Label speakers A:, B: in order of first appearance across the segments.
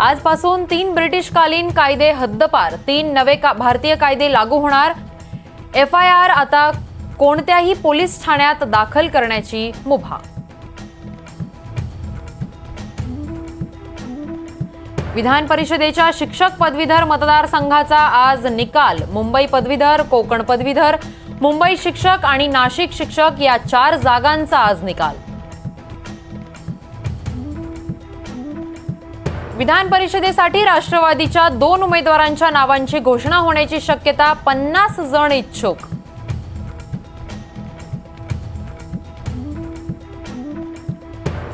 A: आजपासून तीन ब्रिटिशकालीन कायदे हद्दपार तीन नवे का भारतीय कायदे लागू होणार. एफ आय आर आता कोणत्याही पोलीस ठाण्यात दाखल करण्याची मुभा. विधान परिषदेच्या शिक्षक पदवीधर मतदारसंघाचा आज निकाल. मुंबई पदवीधर कोकण पदवीधर मुंबई शिक्षक आणि नाशिक शिक्षक या चार जागांचा आज निकाल. विधान परिषदेसाठी राष्ट्रवादीच्या दोन उमेदवारांच्या नावांची घोषणा होण्याची शक्यता पन्नास जण इच्छुक.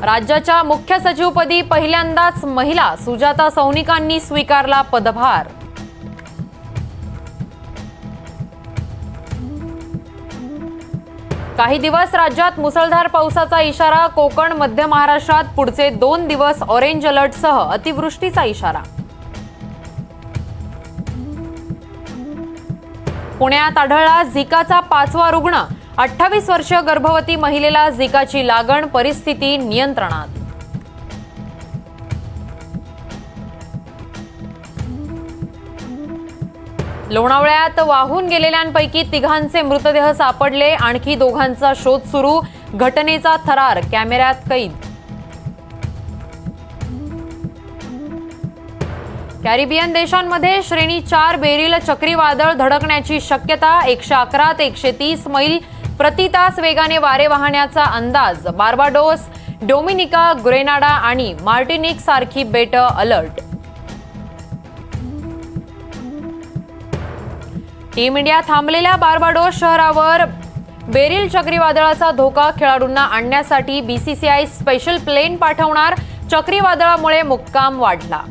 A: राज्याच्या मुख्य सचिवपदी पहिल्यांदाच महिला सुजाता सौनिकांनी स्वीकारला पदभार. काही दिवस राज्यात मुसळधार पावसाचा इशारा कोकण मध्य महाराष्ट्रात पुढचे दोन दिवस ऑरेंज अलर्टसह अतिवृष्टीचा इशारा. पुण्यात आढळला झिकाचा पाचवा रुग्ण. अठ्ठावीस वर्षीय गर्भवती महिलेला झिकाची लागण परिस्थिती नियंत्रणात. लोणावळ्यात वाहून गेलेल्यांपैकी तिघांचे मृतदेह सापडले. आणखी दोघांचा शोध सुरू. घटनेचा थरार कॅमेऱ्यात कैद. कॅरिबियन देशांमध्ये श्रेणी चार बेरील चक्रीवादळ धडकण्याची शक्यता एकशे अकरा ते एकशे तीस मैल प्रति तास वेगाने वारे वाहण्याचा अंदाज. बार्बाडोस डोमिनिका ग्रेनाडा आणि मार्टिनिक सारखी बेटं अलर्ट. टीम इंडिया थांबलेल्या बार्बाडोस शहरावर बेरिल चक्रीवादळाचा धोका खेळाडूंना आणण्यासाठी बीसीसीआय स्पेशल प्लेन पाठवणार. चक्रीवादळामुळे मुक्काम वाढला.